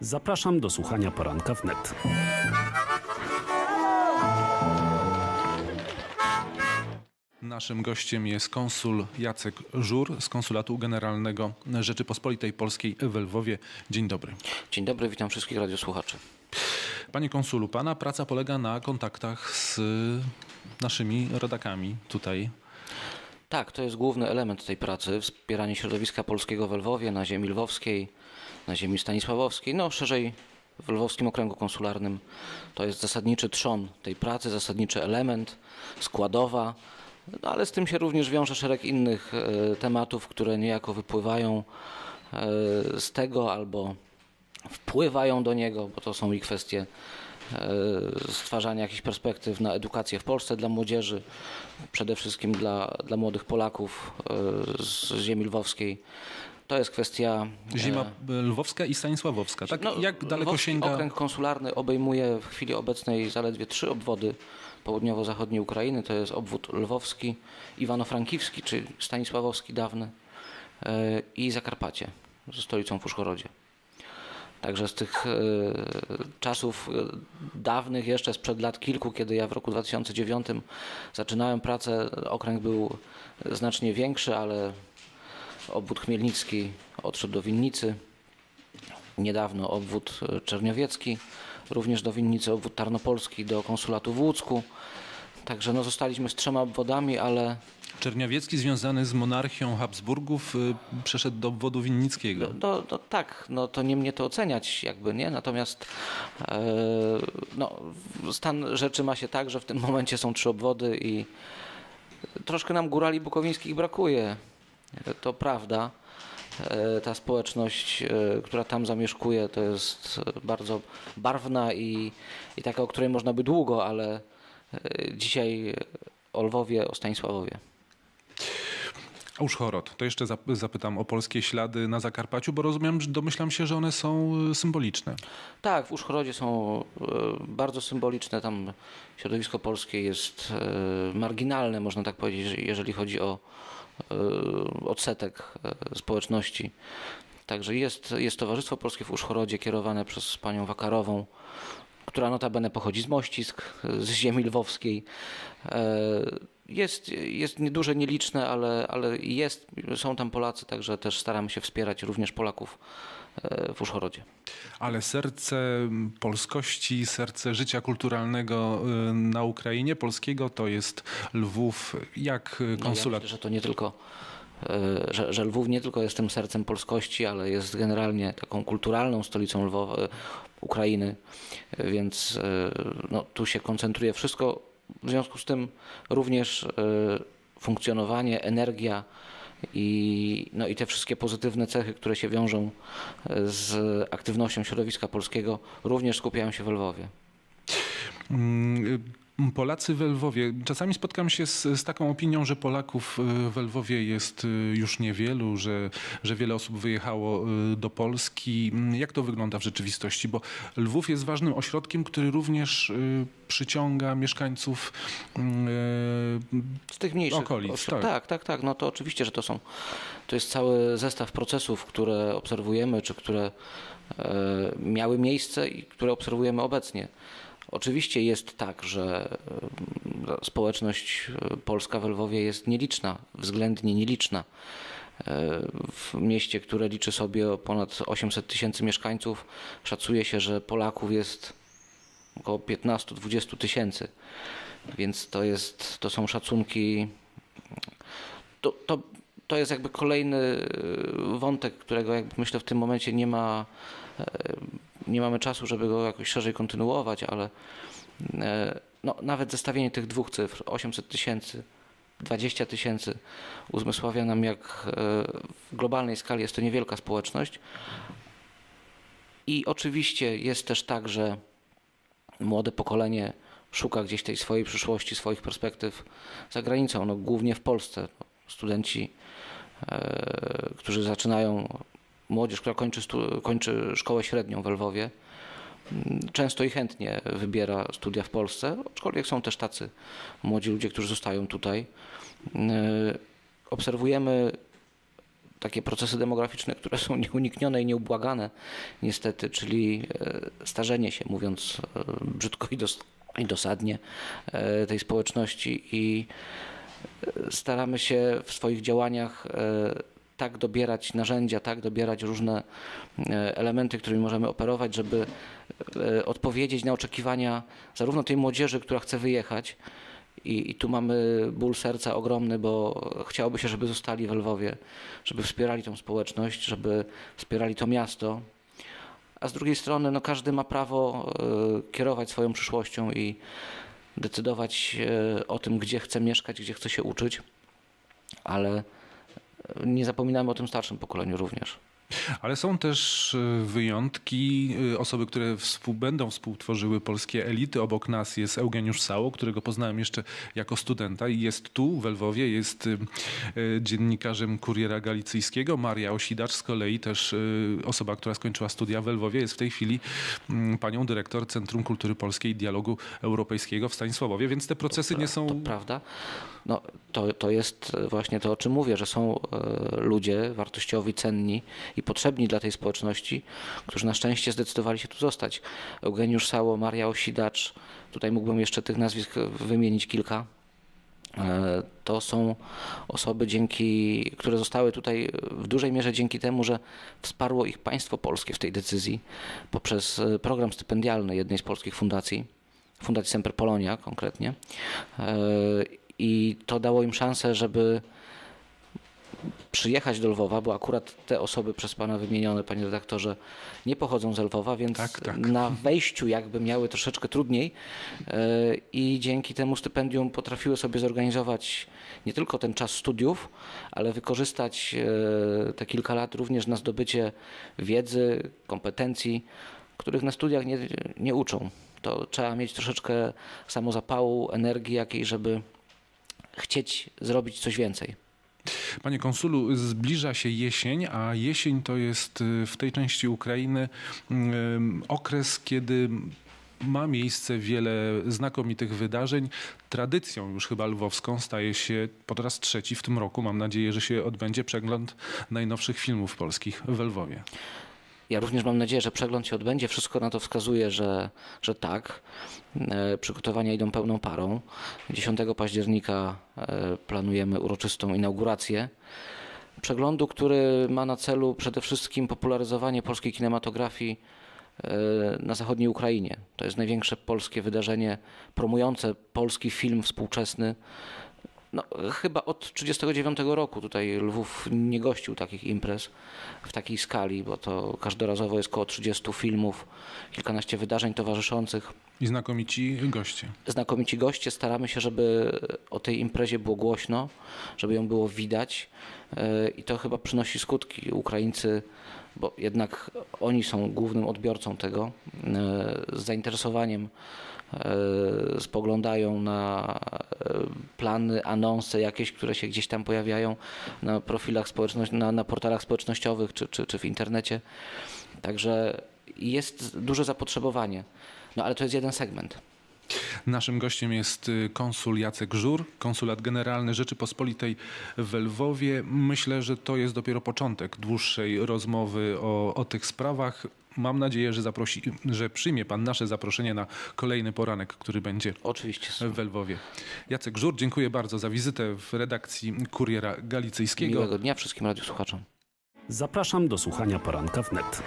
Zapraszam do słuchania poranka wnet. Naszym gościem jest konsul Jacek Żur z Konsulatu Generalnego Rzeczypospolitej Polskiej w Lwowie. Dzień dobry. Dzień dobry, witam wszystkich radiosłuchaczy. Panie konsulu, pana praca polega na kontaktach z naszymi rodakami tutaj. Tak, to jest główny element tej pracy, wspieranie środowiska polskiego w Lwowie, na ziemi lwowskiej, na ziemi stanisławowskiej, no szerzej w Lwowskim Okręgu Konsularnym. To jest zasadniczy trzon tej pracy, zasadniczy element, składowa, no ale z tym się również wiąże szereg innych e, tematów, które niejako wypływają e, z tego albo wpływają do niego, bo to są i kwestie stwarzania jakichś perspektyw na edukację w Polsce dla młodzieży, przede wszystkim dla, dla młodych Polaków e, z ziemi lwowskiej. To jest kwestia. e, Ziemia lwowska i stanisławowska. Tak? no, Jak daleko sięga... Okręg konsularny obejmuje w chwili obecnej zaledwie trzy obwody południowo-zachodniej Ukrainy. To jest obwód lwowski, iwano-frankiwski, czyli stanisławowski dawny e, i Zakarpacie ze stolicą w Uszchorodzie. Także z tych e, czasów e, dawnych, jeszcze sprzed lat kilku, kiedy ja w roku 2009 zaczynałem pracę, okręg był znacznie większy, ale obwód chmielnicki odszedł do Winnicy. Niedawno obwód czerniowiecki, również do Winnicy, obwód tarnopolski do konsulatu w Łódzku. Także no, zostaliśmy z trzema obwodami, ale Czerniawiecki związany z monarchią Habsburgów y, przeszedł do obwodu winnickiego. No, tak, no to nie mnie to oceniać jakby, nie? Natomiast e, no, stan rzeczy ma się tak, że w tym momencie są trzy obwody i troszkę nam górali bukowińskich brakuje. To prawda. E, Ta społeczność, e, która tam zamieszkuje, to jest bardzo barwna i, i taka, o której można by długo, ale dzisiaj o Lwowie, o Stanisławowie. Uszchorod. To jeszcze zap- zapytam o polskie ślady na Zakarpaciu, bo rozumiem, domyślam się, że one są y, symboliczne. Tak, w Uszchorodzie są e, bardzo symboliczne. Tam środowisko polskie jest e, marginalne, można tak powiedzieć, że- jeżeli chodzi o e, odsetek e, społeczności. Także jest, jest Towarzystwo Polskie w Uszchorodzie kierowane przez panią Wakarową, która notabene pochodzi z Mościsk, z ziemi lwowskiej. E, Jest, jest nieduże, nieliczne, ale, ale jest, są tam Polacy, także też staramy się wspierać również Polaków e, w Uszchorodzie. Ale serce polskości, serce życia kulturalnego y, na Ukrainie polskiego to jest Lwów. Jak y, No, ja konsulat? myślę, że to nie tylko, e, że, że Lwów nie tylko jest tym sercem polskości, ale jest generalnie taką kulturalną stolicą Lwowa, e, Ukrainy, E, więc e, no, tu się koncentruje wszystko. W związku z tym również e, funkcjonowanie, energia i, no, i te wszystkie pozytywne cechy, które się wiążą e, z aktywnością środowiska polskiego, również skupiają się w Lwowie. Polacy w Lwowie. Czasami spotkam się z, z taką opinią, że Polaków y, w Lwowie jest y, już niewielu, że, że wiele osób wyjechało y, do Polski. Jak to wygląda w rzeczywistości? Bo Lwów jest ważnym ośrodkiem, który również przyciąga mieszkańców Z tych mniejszych Okolic, tak. tak, tak, tak. No to oczywiście, że to są. To jest cały zestaw procesów, które obserwujemy, czy które e, miały miejsce i które obserwujemy obecnie. Oczywiście jest tak, że e, społeczność e, polska w Lwowie jest nieliczna, względnie nieliczna. E, W mieście, które liczy sobie ponad 800 tysięcy mieszkańców, szacuje się, że Polaków jest około 15-20 tysięcy. Więc to, jest, to są szacunki. To, to, to jest jakby kolejny wątek, którego jakby myślę w tym momencie nie ma. Nie mamy czasu, żeby go jakoś szerzej kontynuować, ale e, no, nawet zestawienie tych dwóch cyfr 800 tysięcy, 20 tysięcy uzmysławia nam, jak e, w globalnej skali jest to niewielka społeczność. I oczywiście jest też tak, że młode pokolenie szuka gdzieś tej swojej przyszłości, swoich perspektyw za granicą, no, głównie w Polsce. No, studenci, e, którzy zaczynają, młodzież, która kończy, kończy szkołę średnią w Lwowie, m, często i chętnie wybiera studia w Polsce, aczkolwiek są też tacy młodzi ludzie, którzy zostają tutaj. E, Obserwujemy takie procesy demograficzne, które są nieuniknione i nieubłagane niestety, czyli e, starzenie się, mówiąc e, brzydko i, dos- i dosadnie, tej społeczności i staramy się w swoich działaniach tak dobierać narzędzia, tak dobierać różne e, elementy, którymi możemy operować, żeby e, odpowiedzieć na oczekiwania zarówno tej młodzieży, która chce wyjechać, i, I tu mamy ból serca ogromny, bo chciałoby się, żeby zostali w Lwowie, żeby wspierali tą społeczność, żeby wspierali to miasto. A z drugiej strony, no, każdy ma prawo e, kierować swoją przyszłością i decydować o tym, gdzie chce mieszkać, gdzie chce się uczyć, ale nie zapominamy o tym starszym pokoleniu również. Ale są też y, wyjątki, y, osoby, które współ, będą współtworzyły polskie elity. Obok nas jest Eugeniusz Sało, którego poznałem jeszcze jako studenta i jest tu w Lwowie, jest y, dziennikarzem Kuriera Galicyjskiego. Maria Osidacz z kolei też osoba, która skończyła studia w Lwowie, jest w tej chwili mm, panią dyrektor Centrum Kultury Polskiej i Dialogu Europejskiego w Stanisławowie, więc te procesy nie są... To prawda. No, to, to jest właśnie to, o czym mówię, że są e, ludzie wartościowi, cenni i potrzebni dla tej społeczności, którzy na szczęście zdecydowali się tu zostać. Eugeniusz Sało, Maria Osidacz, tutaj mógłbym jeszcze tych nazwisk wymienić kilka. E, To są osoby, dzięki, które zostały tutaj w dużej mierze dzięki temu, że wsparło ich państwo polskie w tej decyzji poprzez e, program stypendialny jednej z polskich fundacji, Fundacji Semper Polonia konkretnie. E, I to dało im szansę, żeby przyjechać do Lwowa, bo akurat te osoby przez Pana wymienione, Panie redaktorze, nie pochodzą z Lwowa, więc Tak, tak. na wejściu jakby miały troszeczkę trudniej e, i dzięki temu stypendium potrafiły sobie zorganizować nie tylko ten czas studiów, ale wykorzystać e, te kilka lat również na zdobycie wiedzy, kompetencji, których na studiach nie, nie uczą. To trzeba mieć troszeczkę samozapału, energii jakiej, żeby chcieć zrobić coś więcej. Panie konsulu, zbliża się jesień, a jesień to jest y, w tej części Ukrainy ym, okres, kiedy ma miejsce wiele znakomitych wydarzeń. Tradycją już chyba lwowską staje się po raz trzeci w tym roku. Mam nadzieję, że się odbędzie przegląd najnowszych filmów polskich w Lwowie. Ja również mam nadzieję, że przegląd się odbędzie. Wszystko na to wskazuje, że, że tak. E, Przygotowania idą pełną parą. 10 października e, planujemy uroczystą inaugurację przeglądu, który ma na celu przede wszystkim popularyzowanie polskiej kinematografii e, na zachodniej Ukrainie. To jest największe polskie wydarzenie promujące polski film współczesny. No, chyba od 1939 roku tutaj Lwów nie gościł takich imprez w takiej skali, bo to każdorazowo jest około 30 filmów, kilkanaście wydarzeń towarzyszących. I znakomici goście. Znakomici goście, staramy się, żeby o tej imprezie było głośno, żeby ją było widać e, i to chyba przynosi skutki. Ukraińcy, bo jednak oni są głównym odbiorcą tego, e, z zainteresowaniem spoglądają na e, plany, anonse jakieś, które się gdzieś tam pojawiają na profilach społeczności, na, na portalach społecznościowych czy, czy, czy w internecie. Także jest duże zapotrzebowanie. No ale to jest jeden segment. Naszym gościem jest y, konsul Jacek Żur, konsulat generalny Rzeczypospolitej w Lwowie. Myślę, że to jest dopiero początek dłuższej rozmowy o, o tych sprawach. Mam nadzieję, że, zaprosi, że przyjmie Pan nasze zaproszenie na kolejny poranek, który będzie Oczywiście. w Lwowie. Jacek Żur, dziękuję bardzo za wizytę w redakcji Kuriera Galicyjskiego. Miłego dnia wszystkim radiosłuchaczom. Zapraszam do słuchania poranka wnet.